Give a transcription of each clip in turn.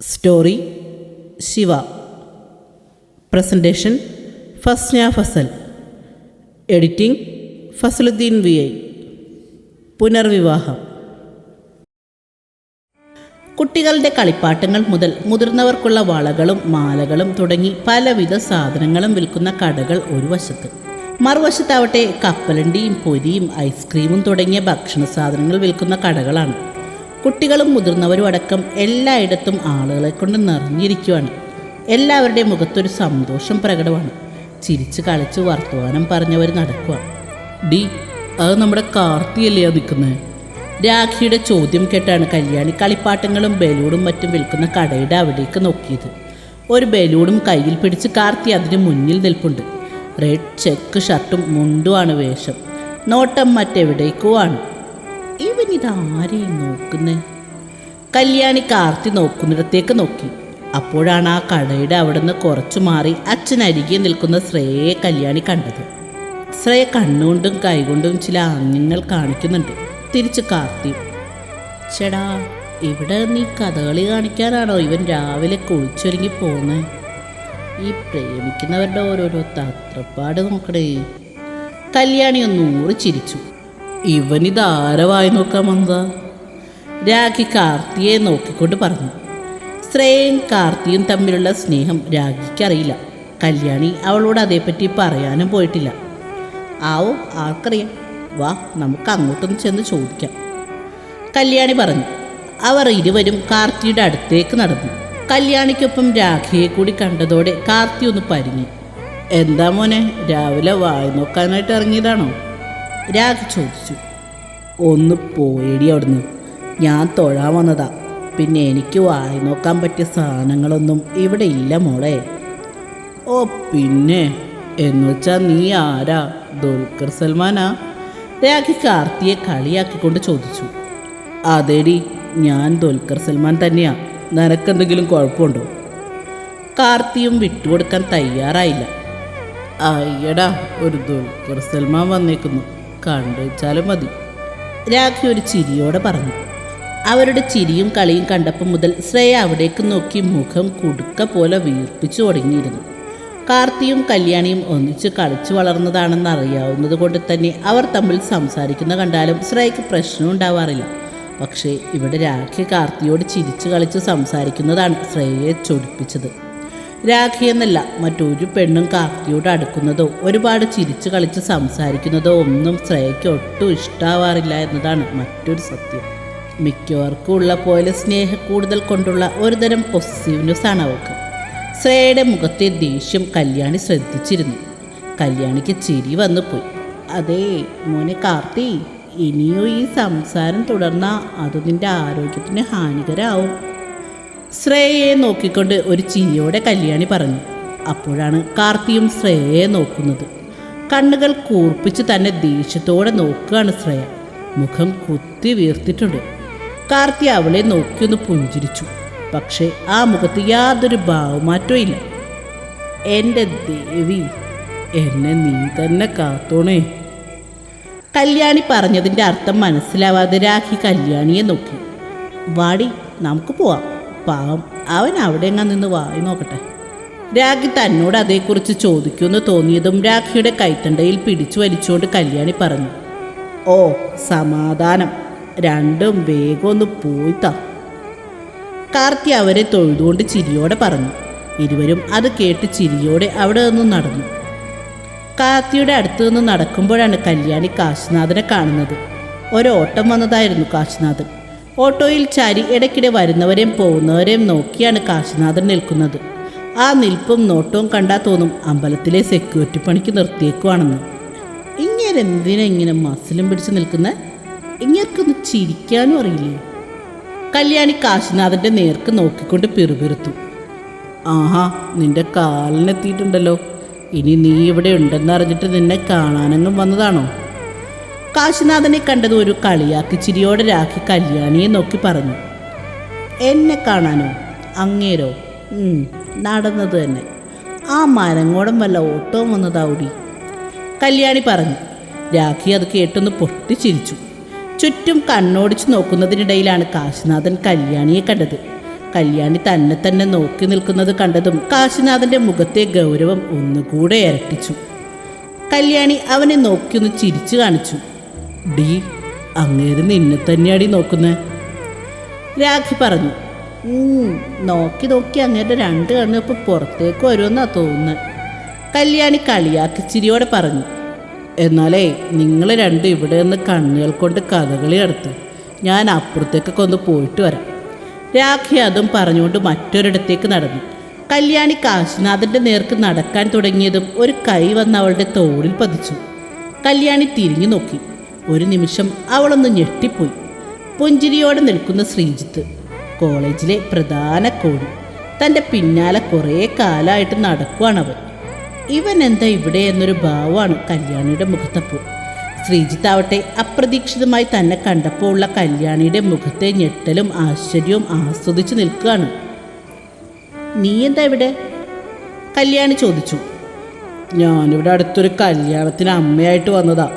Story Shiva presentation Fasna Fasal editing Fasaludheen V I പുനർവിവാഹം കുട്ടികളുടെ കളിപ്പാട്ടങ്ങൾ മുതൽ മുതിർന്നവർക്കുള്ള വളകളും മാലകളും തുടങ്ങി പലവിധ സാധനങ്ങളും വിൽക്കുന്ന കടകൾ ഒരു വശത്ത്. മറുവശത്താവട്ടെ കപ്പലണ്ടിയും പൊരിയും ഐസ്ക്രീമും തുടങ്ങിയ ഭക്ഷണ സാധനങ്ങൾ വിൽക്കുന്ന കടകളാണ്. കുട്ടികളും മുതിർന്നവരും അടക്കം എല്ലായിടത്തും ആളുകളെ കൊണ്ട് നിറഞ്ഞിരിക്കുവാണ്. എല്ലാവരുടെയും മുഖത്തൊരു സന്തോഷം പ്രകടമാണ്. ചിരിച്ച് കളിച്ച് വർത്തമാനം പറഞ്ഞവർ നടക്കുക. ഡി അത് നമ്മുടെ കാർത്തിയല്ലേ നിൽക്കുന്നത് രാഖിയുടെ ചോദ്യം കേട്ടാണ് കല്യാണി കളിപ്പാട്ടങ്ങളും ബലൂണും മറ്റും വിൽക്കുന്ന കടയുടെ അവിടേക്ക് നോക്കിയത്. ഒരു ബലൂണും കയ്യിൽ പിടിച്ച് കാർത്തി അതിന് മുന്നിൽ നിൽപ്പുണ്ട്. റെഡ് ചെക്ക് ഷർട്ടും മുണ്ടുമാണ് വേഷം. നോട്ടം മറ്റെവിടേക്കോ ആണ് ഇവനിതാരെയും നോക്കുന്നേ? കല്യാണി കാർത്തി നോക്കുന്നിടത്തേക്ക് നോക്കി. അപ്പോഴാണ് ആ കടയുടെ നിന്ന് കുറച്ചു മാറി അച്ഛനരികെ നിൽക്കുന്ന ശ്രേയയെ കല്യാണി കണ്ടത്. ശ്രേയ കണ്ണുകൊണ്ടും കൈകൊണ്ടും ചില ആംഗ്യങ്ങൾ കാണിക്കുന്നുണ്ട്. തിരിച്ച് കാർത്തി ചേടാ ഇവിടെ നീ കഥകളി കാണിക്കാനാണോ ഇവൻ രാവിലെ കുളിച്ചൊരുങ്ങി പോകുന്നത് ഈ പ്രേമിക്കുന്നവരുടെ ഓരോരോ തത്രപ്പാട് നോക്കണേ കല്യാണി ഒന്നൂറ് ചിരിച്ചു. ഇവനിത് ആരവായി നോക്കാൻ വന്നതാ? രാഖി കാർത്തിയെ നോക്കിക്കൊണ്ട് പറഞ്ഞു. ശ്രേയൻ കാർത്തിയും തമ്മിലുള്ള സ്നേഹം രാഖിക്കറിയില്ല. കല്യാണി അവളോട് അതേപ്പറ്റി പറയാനും പോയിട്ടില്ല. ആവോ ആർക്കറിയാം. വാ നമുക്ക് അങ്ങോട്ടൊന്ന് ചെന്ന് ചോദിക്കാം. കല്യാണി പറഞ്ഞു. അവർ ഇരുവരും കാർത്തിയുടെ അടുത്തേക്ക് നടന്നു. കല്യാണിക്കൊപ്പം രാഖിയെ കൂടി കണ്ടതോടെ കാർത്തി ഒന്ന് പരിഞ്ഞു. എന്താ മോനെ രാവിലെ വായി നോക്കാനായിട്ട് ഇറങ്ങിയതാണോ? രാഖി ചോദിച്ചു. ഒന്ന് പോയടി അവിടുന്ന്. ഞാൻ തൊഴാൻ വന്നതാ. പിന്നെ എനിക്ക് വായി നോക്കാൻ പറ്റിയ സാധനങ്ങളൊന്നും ഇവിടെ ഇല്ല മോളെ. ഓ പിന്നെ? എന്നുവെച്ചാൽ നീ ആരാ? ദുൽഖർ സൽമാനാ? രാഖി കാർത്തിയെ കളിയാക്കിക്കൊണ്ട് ചോദിച്ചു. അതേടി ഞാൻ ദുൽഖർ സൽമാൻ തന്നെയാ. നിനക്കെന്തെങ്കിലും കുഴപ്പമുണ്ടോ? കാർത്തിയും വിട്ടുകൊടുക്കാൻ തയ്യാറായില്ല. അയ്യടാ ഒരു ദുൽഖർ സൽമാൻ വന്നേക്കുന്നു. കണ്ടു വെച്ചാലും മതി. രാഖി ഒരു ചിരിയോടെ പറഞ്ഞു. അവരുടെ ചിരിയും കളിയും കണ്ടപ്പോൾ മുതൽ ശ്രേയ അവിടേക്ക് നോക്കി മുഖം കുടുക്ക പോലെ വീർപ്പിച്ചു തുടങ്ങിയിരുന്നു കാർത്തിയും കല്യാണിയും ഒന്നിച്ച് കളിച്ചു വളർന്നതാണെന്ന് അറിയാവുന്നത് കൊണ്ട് തന്നെ അവർ തമ്മിൽ സംസാരിക്കുന്ന കണ്ടാലും ശ്രേയ്ക്ക് പ്രശ്നം ഉണ്ടാവാറില്ല പക്ഷേ ഇവിടെ രാഖി കാർത്തിയോട് ചിരിച്ചു കളിച്ച് സംസാരിക്കുന്നതാണ് ശ്രേയയെ ചൊടിപ്പിച്ചത്. രാഖി എന്നല്ല മറ്റൊരു പെണ്ണും കാർത്തിയോട് അടുക്കുന്നതോ ഒരുപാട് ചിരിച്ചു കളിച്ച് സംസാരിക്കുന്നതോ ഒന്നും ശ്രേയയ്ക്ക് ഒട്ടും ഇഷ്ടാവാറില്ല എന്നതാണ് മറ്റൊരു സത്യം. മിക്കവർക്കും ഉള്ള പോലെ സ്നേഹ കൂടുതൽ കൊണ്ടുള്ള ഒരുതരം പൊസസീവ്നെസ് ആണ് അവൾക്ക്. ശ്രേയയുടെ മുഖത്തെ ദേഷ്യം കല്യാണി ശ്രദ്ധിച്ചിരുന്നു. കല്യാണിക്ക് ചിരി വന്നു പോയി അതേ മോനെ കാർത്തി ഇനിയും ഈ സംസാരം തുടർന്നാൽ അത് നിന്റെ ആരോഗ്യത്തിന് ഹാനികരാവും. ശ്രേയയെ നോക്കിക്കൊണ്ട് ഒരു ചിരിയോടെ കല്യാണി പറഞ്ഞു. അപ്പോഴാണ് കാർത്തിയും ശ്രേയയെ നോക്കുന്നത്. കണ്ണുകൾ കൂർപ്പിച്ച് തന്നെ ദേഷ്യത്തോടെ നോക്കുകയാണ് ശ്രേയ. മുഖം കുത്തി വീർത്തിട്ടുണ്ട്. കാർത്തി അവളെ നോക്കിയൊന്ന് പുഞ്ചിരിച്ചു. പക്ഷേ ആ മുഖത്ത് യാതൊരു ഭാവമാറ്റവും ഇല്ല. എന്റെ ദേവി എന്നെ നീ തന്നെ കാത്തോണേ. കല്യാണി പറഞ്ഞതിന്റെ അർത്ഥം മനസ്സിലാവാതെ രാഖി കല്യാണിയെ നോക്കി. വാടി നമുക്ക് പോവാം. പാവം അവൻ അവിടെ എങ്ങാൻ നിന്ന് വായി നോക്കട്ടെ. രാഖി തന്നോട് അതേക്കുറിച്ച് ചോദിക്കുമെന്ന് തോന്നിയതും രാഖിയുടെ കൈത്തണ്ടയിൽ പിടിച്ചു വലിച്ചുകൊണ്ട് കല്യാണി പറഞ്ഞു ഓ സമാധാനം. രണ്ടും വേഗം ഒന്ന് പോയിത്താ കാർത്തി അവരെ തൊഴുതുകൊണ്ട് ചിരിയോടെ പറഞ്ഞു. ഇരുവരും അത് കേട്ട് ചിരിയോടെ അവിടെ നിന്നും നടന്നു. കാർത്തിയുടെ അടുത്ത് നിന്ന് നടക്കുമ്പോഴാണ് കല്യാണി കാശിനാഥനെ കാണുന്നത്. ഒരോട്ടം വന്നതായിരുന്നു കാശിനാഥൻ. ഓട്ടോയിൽ ചാരി ഇടയ്ക്കിടെ വരുന്നവരെയും പോകുന്നവരെയും നോക്കിയാണ് കാശിനാഥൻ നിൽക്കുന്നത്. ആ നിൽപ്പും നോട്ടവും കണ്ടാൽ തോന്നും അമ്പലത്തിലെ സെക്യൂരിറ്റി പണിക്ക് നിർത്തിയേക്കുവാണെന്ന്. ഇങ്ങനെ എന്തിനാ ഇങ്ങനെ മസിലും പിടിച്ച് നിൽക്കുന്ന? ഇങ്ങർക്കൊന്ന് ചിരിക്കാനും അറിയില്ലേ? കല്യാണി കാശിനാഥന്റെ നേർക്ക് നോക്കിക്കൊണ്ട് പിറുപിറുത്തു. ആഹാ നിന്റെ കാലിനെത്തിയിട്ടുണ്ടല്ലോ. ഇനി നീ ഇവിടെ ഉണ്ടെന്ന് അറിഞ്ഞിട്ട് നിന്നെ കാണാനെങ്ങും വന്നതാണോ? കാശിനാഥനെ കണ്ടത് ഒരു കളിയാക്കി ചിരിയോടെ രാഖി കല്യാണിയെ നോക്കി പറഞ്ഞു. എന്നെ കാണാനോ? അങ്ങേരോ? നടന്നത് തന്നെ. ആ മരങ്ങോടം വല്ല ഓട്ടോ വന്നതാവുടി. കല്യാണി പറഞ്ഞു. രാഖി അത് കേട്ടൊന്ന് പൊട്ടിച്ചിരിച്ചു. ചുറ്റും കണ്ണോടിച്ചു നോക്കുന്നതിനിടയിലാണ് കാശിനാഥൻ കല്യാണിയെ കണ്ടത്. കല്യാണി തന്നെ തന്നെ നോക്കി നിൽക്കുന്നത് കണ്ടതും കാശിനാഥന്റെ മുഖത്തെ ഗൗരവം ഒന്നുകൂടെ ഇരട്ടിച്ചു. കല്യാണി അവനെ നോക്കിയൊന്ന് ചിരിച്ചു കാണിച്ചു. ഡി അങ്ങേര് നിന്നെ തന്നെയാടി നോക്കുന്നേ. രാഖി പറഞ്ഞു. "ഉം, നോക്കി നോക്കി അങ്ങേരുടെ രണ്ട് കണ്ണു ഇപ്പോൾ പുറത്തേക്ക് വരുമെന്നാ തോന്നുന്നത് കല്യാണി കളിയാക്കി ചിരിയോടെ പറഞ്ഞു. എന്നാലേ നിങ്ങൾ രണ്ടും ഇവിടെ നിന്ന് കണ്ണുകൾ കൊണ്ട് കഥകളി നടത്തും. ഞാൻ അപ്പുറത്തേക്കൊക്കെ ഒന്ന് പോയിട്ട് വരാം. രാഖി അതും പറഞ്ഞുകൊണ്ട് മറ്റൊരിടത്തേക്ക് നടന്നു. കല്യാണി കാശിനാഥന്റെ നേർക്ക് നടക്കാൻ തുടങ്ങിയതും ഒരു കൈ വന്ന് അവളുടെ തോളിൽ പതിച്ചു. കല്യാണി തിരിഞ്ഞു നോക്കി. ഒരു നിമിഷം അവളൊന്ന് ഞെട്ടിപ്പോയി. പുഞ്ചിരിയോടെ നിൽക്കുന്ന ശ്രീജിത്ത് കോളേജിലെ പ്രധാന കോടി തന്റെ പിന്നാലെ കുറേ കാലമായിട്ട് നടക്കുവാണവൻ. ഇവൻ എന്താ ഇവിടെ എന്നൊരു ഭാവമാണ് കല്യാണിയുടെ മുഖത്തപ്പോൾ. ശ്രീജിത്ത് ആവട്ടെ അപ്രതീക്ഷിതമായി തന്നെ കണ്ടപ്പോൾ ഉള്ള കല്യാണിയുടെ മുഖത്തെ ഞെട്ടലും ആശ്ചര്യവും ആസ്വദിച്ചു നിൽക്കുകയാണ്. നീ എന്താ ഇവിടെ? കല്യാണി ചോദിച്ചു. ഞാനിവിടെ അടുത്തൊരു കല്യാണത്തിന് അമ്മയായിട്ട് വന്നതാ.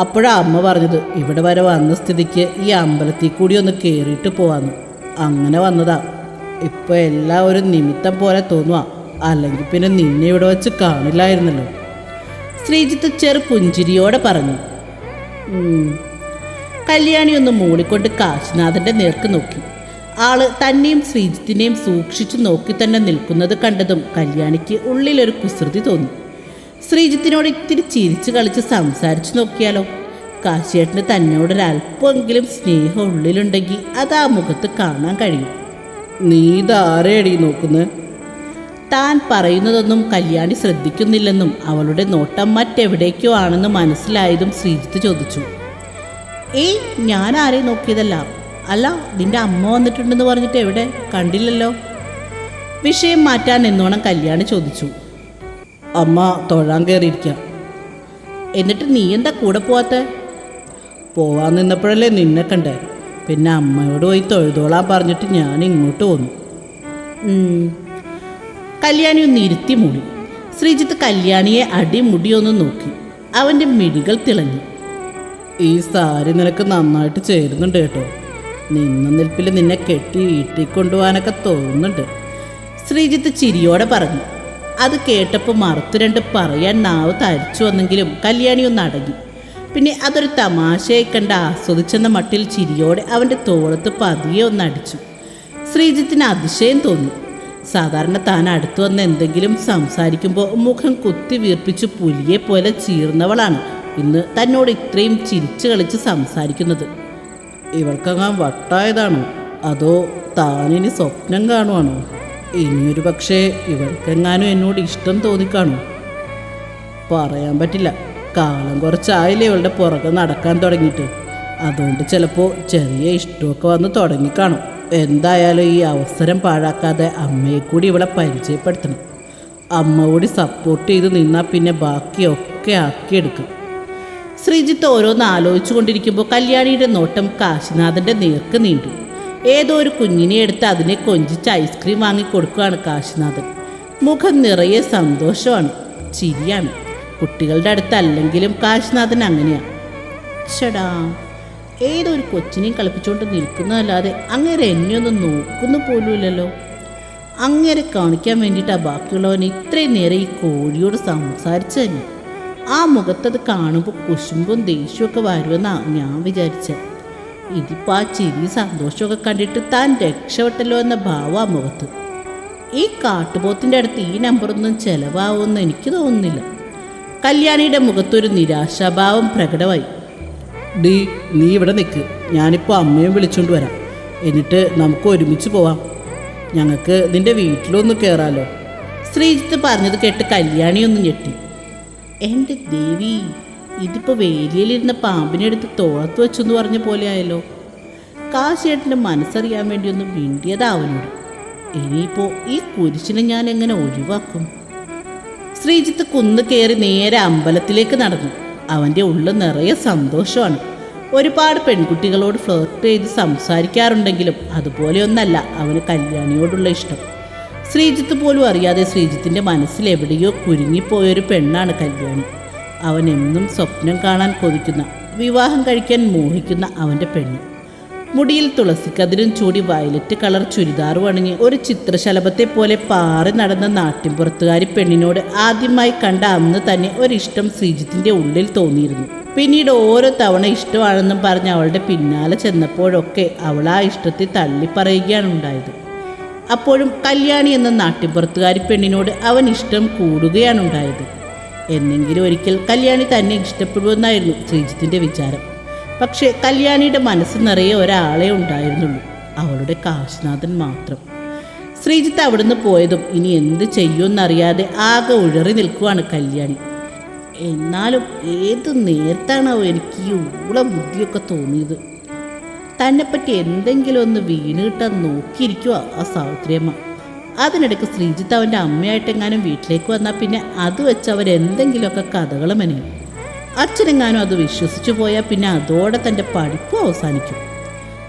അപ്പോഴാ അമ്മ പറഞ്ഞത് ഇവിടെ വരെ വന്ന സ്ഥിതിക്ക് ഈ അമ്പലത്തിൽ കൂടി ഒന്ന് കയറിയിട്ട് പോവാന്ന്. അങ്ങനെ വന്നതാ. ഇപ്പോൾ എല്ലാം ഒരു നിമിത്തം പോലെ തോന്നുക അല്ലെങ്കിൽ പിന്നെ നിന്നെ ഇവിടെ വെച്ച് കാണില്ലായിരുന്നല്ലോ. ശ്രീജിത്ത് ചെറു പുഞ്ചിരിയോടെ പറഞ്ഞു. കല്യാണി ഒന്ന് മൂളിക്കൊണ്ട് കാശിനാഥന്റെ നേർക്ക് നോക്കി. ആൾ തന്നെയും ശ്രീജിത്തിനെയും സൂക്ഷിച്ചു നോക്കി തന്നെ നിൽക്കുന്നത് കണ്ടതും കല്യാണിക്ക് ഉള്ളിലൊരു കുസൃതി തോന്നി. ശ്രീജിത്തിനോട് ഇത്തിരി ചിരിച്ചു കളിച്ച് സംസാരിച്ചു നോക്കിയാലോ? കാശിയേട്ടന് തന്നോടൊരല്പമെങ്കിലും സ്നേഹം ഉള്ളിലുണ്ടെങ്കിൽ അത് ആ മുഖത്ത് കാണാൻ കഴിയും. നീ ഇതാരെയടി നോക്കുന്നത് താൻ പറയുന്നതൊന്നും കല്യാണി ശ്രദ്ധിക്കുന്നില്ലെന്നും അവളുടെ നോട്ടം മറ്റെവിടേക്കോ ആണെന്ന് മനസ്സിലായതും ശ്രീജിത്ത് ചോദിച്ചു. ഏയ് ഞാൻ ആരെയും നോക്കിയതല്ല. അല്ല നിന്റെ അമ്മ വന്നിട്ടുണ്ടെന്ന് പറഞ്ഞിട്ട് എവിടെ? കണ്ടില്ലല്ലോ. വിഷയം മാറ്റാൻ എന്നോണം കല്യാണി ചോദിച്ചു. അമ്മ തൊഴാൻ കയറിയിരിക്കാം എന്നിട്ട് നീ എന്താ കൂടെ പോവാത്ത? പോവാൻ നിന്നപ്പോഴല്ലേ നിന്നെ കണ്ടേ. പിന്നെ അമ്മയോട് പോയി തൊഴുതോളാൻ പറഞ്ഞിട്ട് ഞാൻ ഇങ്ങോട്ട് വന്നു. കല്യാണി ഒന്ന് ഇരുത്തി മൂടി. ശ്രീജിത്ത് കല്യാണിയെ അടിമുടിയൊന്ന് നോക്കി. അവന്റെ മിടികൾ തിളങ്ങി. ഈ സാരി നിനക്ക് നന്നായിട്ട് ചേരുന്നുണ്ട് കേട്ടോ. നിന്ന നിൽപ്പിൽ നിന്നെ കെട്ടി വീട്ടിൽ കൊണ്ടുപോകാനൊക്കെ തോന്നുന്നുണ്ട്. ശ്രീജിത്ത് ചിരിയോടെ പറഞ്ഞു. അത് കേട്ടപ്പോൾ മറുത്തു രണ്ട് പറയാൻ നാവ് തരിച്ചു വന്നെങ്കിലും കല്യാണി ഒന്ന് അടങ്ങി. പിന്നെ അതൊരു തമാശയായി കണ്ട് ആസ്വദിച്ചെന്ന മട്ടിൽ ചിരിയോടെ അവന്റെ തോളത്ത് പതിയെ ഒന്ന് അടിച്ചു. ശ്രീജിത്തിന് അതിശയം തോന്നി. സാധാരണ താൻ അടുത്തു വന്ന് എന്തെങ്കിലും സംസാരിക്കുമ്പോൾ മുഖം കുത്തി വീർപ്പിച്ച് പുലിയെ പോലെ ചീർന്നവളാണ് ഇന്ന് തന്നോട് ഇത്രയും ചിരിച്ചു കളിച്ച് സംസാരിക്കുന്നത്. ഇവൾക്കങ്ങാൻ വട്ടായതാണോ? അതോ താനിനി സ്വപ്നം കാണുവാണോ? ഇനിയൊരു പക്ഷേ ഇവൾക്കെങ്ങാനും എന്നോട് ഇഷ്ടം തോന്നിക്കാണോ? പറയാൻ പറ്റില്ല. കാലം കുറച്ചായില്ലേ ഇവളുടെ പുറകെ നടക്കാൻ തുടങ്ങിയിട്ട്. അതുകൊണ്ട് ചിലപ്പോൾ ചെറിയ ഇഷ്ടമൊക്കെ വന്ന് തുടങ്ങിക്കാണും. എന്തായാലും ഈ അവസരം പാഴാക്കാതെ അമ്മയെ കൂടി ഇവളെ പരിചയപ്പെടുത്തണം. അമ്മ കൂടി സപ്പോർട്ട് ചെയ്ത് നിന്നാൽ പിന്നെ ബാക്കിയൊക്കെ ആക്കിയെടുക്കും. ശ്രീജിത്ത് ഓരോന്ന് ആലോചിച്ചു കൊണ്ടിരിക്കുമ്പോൾ കല്യാണിയുടെ നോട്ടം കാശിനാഥന്റെ നേർക്ക് നീണ്ടു. ഏതോ ഒരു കുഞ്ഞിനെ എടുത്ത് അതിനെ കൊഞ്ചിച്ച് ഐസ്ക്രീം വാങ്ങി കൊടുക്കുകയാണ് കാശിനാഥൻ. മുഖം നിറയെ സന്തോഷമാണ് ചിരിയാണ്. കുട്ടികളുടെ അടുത്ത് അല്ലെങ്കിലും കാശിനാഥൻ അങ്ങനെയാണ് ചേടാ ഏതൊരു കൊച്ചിനെയും കളിപ്പിച്ചുകൊണ്ട് നിൽക്കുന്നതല്ലാതെ അങ്ങേരെ എന്നെ ഒന്നും നോക്കുന്നു പോലുമില്ലല്ലോ. അങ്ങേരെ കാണിക്കാൻ വേണ്ടിയിട്ടാണ് ബാക്കിയുള്ളവൻ ഇത്രയും നേരം ഈ കോഴിയോട് സംസാരിച്ചു തന്നെ. ആ മുഖത്തത് കാണുമ്പോൾ കുശുമ്പും ദേഷ്യമൊക്കെ വരുമെന്നാണ് ഞാൻ വിചാരിച്ചത് ഇതിപ്പോൾ ആ ചിരി സന്തോഷമൊക്കെ കണ്ടിട്ട് താൻ രക്ഷപ്പെട്ടല്ലോ എന്ന ഭാവം ആ മുഖത്ത്. ഈ കാട്ടുപോത്തിന്റെ അടുത്ത് ഈ നമ്പറൊന്നും ചിലവാകുമെന്ന് എനിക്ക് തോന്നുന്നില്ല. കല്യാണിയുടെ മുഖത്തൊരു നിരാശാഭാവം പ്രകടമായി. ഡി നീ ഇവിടെ നിൽക്ക് ഞാനിപ്പോൾ അമ്മയും വിളിച്ചുകൊണ്ട് വരാം. എന്നിട്ട് നമുക്ക് ഒരുമിച്ച് പോവാം. ഞങ്ങൾക്ക് നിന്റെ വീട്ടിലൊന്ന് കയറാലോ ശ്രീജിത്ത് പറഞ്ഞത് കേട്ട് കല്യാണിയൊന്നും ഞെട്ടി. എന്റെ ദേവി ഇതിപ്പോൾ വേലിയിലിരുന്ന പാമ്പിനെ എടുത്ത് തോളത്ത് വെച്ചെന്ന് പറഞ്ഞ പോലെ ആയല്ലോ. കാശേട്ടന്റെ മനസ്സറിയാൻ വേണ്ടി ഒന്ന് ഇനിയിപ്പോൾ ഈ കുരിശിനെ ഞാൻ എങ്ങനെ ഒഴിവാക്കും? ശ്രീജിത്ത് കുന്ന് കയറി നേരെ അമ്പലത്തിലേക്ക് നടന്നു. അവന്റെ ഉള്ളിൽ നിറയെ സന്തോഷമാണ്. ഒരുപാട് പെൺകുട്ടികളോട് ഫ്ലേർട്ട് ചെയ്ത് സംസാരിക്കാറുണ്ടെങ്കിലും അതുപോലെയൊന്നല്ല അവന് കല്യാണിയോടുള്ള ഇഷ്ടം. ശ്രീജിത്ത് പോലും അറിയാതെ ശ്രീജിത്തിന്റെ മനസ്സിൽ എവിടെയോ കുരുങ്ങിപ്പോയൊരു പെണ്ണാണ് കല്യാണി. അവൻ എന്നും സ്വപ്നം കാണാൻ കൊതിക്കുന്ന വിവാഹം കഴിക്കാൻ മോഹിക്കുന്ന അവന്റെ പെണ്ണ്. മുടിയിൽ തുളസി തുളസിക്കതിരും ചൂടി വയലറ്റ് കളർ ചുരിദാറും അണിഞ്ഞ് ഒരു ചിത്രശലഭത്തെ പോലെ പാറി നടന്ന നാട്ടിൻപുറത്തുകാരി പെണ്ണിനോട് ആദ്യമായി കണ്ട അന്ന് തന്നെ ഒരിഷ്ടം ശ്രീജിത്തിന്റെ ഉള്ളിൽ തോന്നിയിരുന്നു. പിന്നീട് ഓരോ തവണ ഇഷ്ടമാണെന്നും പറഞ്ഞ് അവളുടെ പിന്നാലെ ചെന്നപ്പോഴൊക്കെ അവൾ ആ ഇഷ്ടത്തെ തള്ളിപ്പറയുകയാണ് ഉണ്ടായത്. അപ്പോഴും കല്യാണി എന്ന നാട്ടിൻപുറത്തുകാരി പെണ്ണിനോട് അവൻ ഇഷ്ടം കൂടുകയാണ് ഉണ്ടായത്. എന്നെങ്കിലും ഒരിക്കൽ കല്യാണി തന്നെ ഇഷ്ടപ്പെടുമെന്നായിരുന്നു ശ്രീജിത്തിന്റെ വിചാരം. പക്ഷേ കല്യാണിയുടെ മനസ്സ് നിറയെ ഒരാളെ ഉണ്ടായിരുന്നുള്ളൂ അവളുടെ കാശിനാഥൻ മാത്രം. ശ്രീജിത്ത് അവിടുന്ന് പോയതും ഇനി എന്ത് ചെയ്യുമെന്നറിയാതെ ആകെ ഉഴറി നിൽക്കുവാണ് കല്യാണി. എന്നാലും ഏത് നേരത്താണോ എനിക്ക് ഈ ഊള ബുദ്ധിയൊക്കെ തോന്നിയത്. തന്നെപ്പറ്റി എന്തെങ്കിലും ഒന്ന് വീണ് കിട്ടാൻ നോക്കിയിരിക്കുക ആ സാവിത്രിയമ്മ. അതിനിടയ്ക്ക് ശ്രീജിത്ത് അവന്റെ അമ്മയായിട്ടെങ്ങാനും വീട്ടിലേക്ക് വന്നാൽ പിന്നെ അത് വെച്ച് അവരെന്തെങ്കിലുമൊക്കെ കഥകൾ മെനയും അച്ഛനെങ്ങാനും അത് വിശ്വസിച്ചു പോയാൽ പിന്നെ അതോടെ തന്റെ പഠിപ്പും അവസാനിക്കും.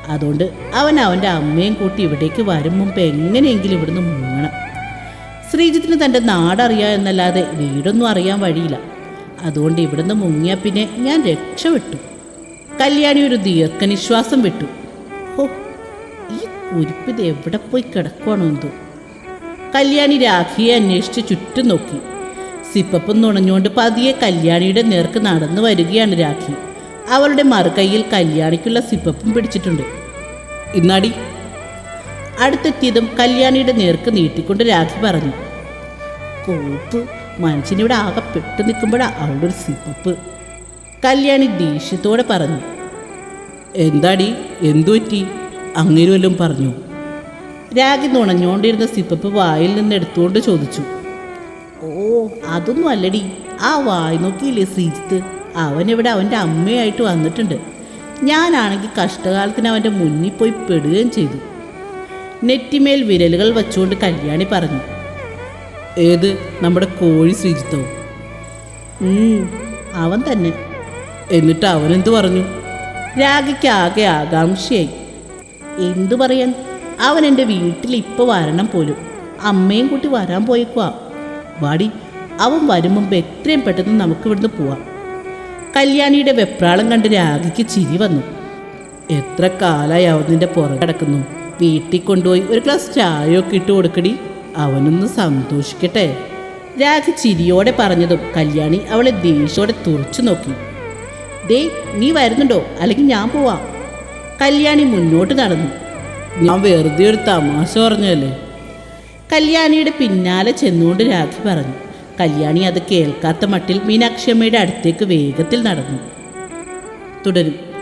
അതുകൊണ്ട് അവൻ അവന്റെ അമ്മയും കൂട്ടി ഇവിടേക്ക് വരും മുമ്പ് എങ്ങനെയെങ്കിലും ഇവിടുന്ന് മുങ്ങണം. ശ്രീജിത്തിന് തന്റെ നാടറിയാ എന്നല്ലാതെ വീടൊന്നും അറിയാൻ വഴിയില്ല. അതുകൊണ്ട് ഇവിടുന്ന് മുങ്ങിയാൽ പിന്നെ ഞാൻ രക്ഷപ്പെട്ടു കല്യാണി ഒരു ദീർഘനിശ്വാസം വിട്ടു. ഓ ഈ കുരിപ്പിത് എവിടെ പോയി കിടക്കുവാണോ എന്തോ? കല്യാണി രാഖിയെ അന്വേഷിച്ച് ചുറ്റും നോക്കി. സിപ്പപ്പം നുണഞ്ഞുകൊണ്ട് പതിയെ കല്യാണിയുടെ നേർക്ക് നടന്നു വരികയാണ് രാഖി. അവളുടെ മറുകൈയിൽ കല്യാണിക്കുള്ള സിപ്പപ്പും പിടിച്ചിട്ടുണ്ട്. ഇന്നാടി. അടുത്തെത്തിയതും കല്യാണിയുടെ നേർക്ക് നീട്ടിക്കൊണ്ട് രാഖി പറഞ്ഞു. കോപ്പ് മനുഷ്യനിവിടെ ആകെ പെട്ടു നിൽക്കുമ്പോഴാണ് അവളുടെ ഒരു സിപ്പപ്പ്. കല്യാണി ദേഷ്യത്തോടെ പറഞ്ഞു. എന്താടി? എന്തു പറ്റി? അങ്ങനെ വല്ലതും പറഞ്ഞു. രാഗി നുണഞ്ഞുകൊണ്ടിരുന്ന സിപ്പപ്പ് വായിൽ നിന്ന് എടുത്തുകൊണ്ട് ചോദിച്ചു. ഓ അതൊന്നും അല്ലടി. ആ വായി നോക്കിയില്ലേ ശ്രീജിത്ത്? അവനിവിടെ അവന്റെ അമ്മയായിട്ട് വന്നിട്ടുണ്ട്. ഞാനാണെങ്കിൽ കഷ്ടകാലത്തിന് അവന്റെ മുന്നിൽ പോയി പെടുകയും ചെയ്തു. നെറ്റിമേൽ വിരലുകൾ വെച്ചുകൊണ്ട് കല്യാണി പറഞ്ഞു. ഏത്? നമ്മുടെ കോഴി ശ്രീജിത്തോ? അവൻ തന്നെ. എന്നിട്ട് അവനെന്ത് പറഞ്ഞു? രാഗയ്ക്ക് ആകെ ആകാംക്ഷയായി. എന്തു പറയാൻ? അവൻ എന്റെ വീട്ടിൽ ഇപ്പോൾ വരണം പോലും. അമ്മയും കൂട്ടി വരാൻ പോയേക്കുവാ. വാടി. അവൻ വരും എത്രയും പെട്ടെന്ന് നമുക്ക് ഇവിടുന്ന് പോവാം. കല്യാണിയുടെ വെപ്രാളം കണ്ട് രാഗിക്ക് ചിരി വന്നു. എത്ര കാലായി അവൻ നിന്റെ പുറകെ കിടക്കുന്നു. വീട്ടിൽ കൊണ്ടുപോയി ഒരു ഗ്ലാസ് ചായയൊക്കെ ഇട്ട് കൊടുക്കടി. അവനൊന്ന് സന്തോഷിക്കട്ടെ. രാഗി ചിരിയോടെ പറഞ്ഞതും കല്യാണി അവളെ ദേഷ്യോടെ തുറച്ചു നോക്കി. ദേ നീ വരുന്നുണ്ടോ? അല്ലെങ്കിൽ ഞാൻ പോവാം. കല്യാണി മുന്നോട്ട് നടന്നു. ഞാൻ വെറുതെ ഒരു തമാശ പറഞ്ഞല്ലേ കല്യാണിയുടെ പിന്നാലെ ചെന്നുകൊണ്ട് രാഖി പറഞ്ഞു. കല്യാണി അത് കേൾക്കാത്ത മട്ടിൽ മീനാക്ഷി അമ്മയുടെ അടുത്തേക്ക് വേഗത്തിൽ നടന്നു. തുടരും.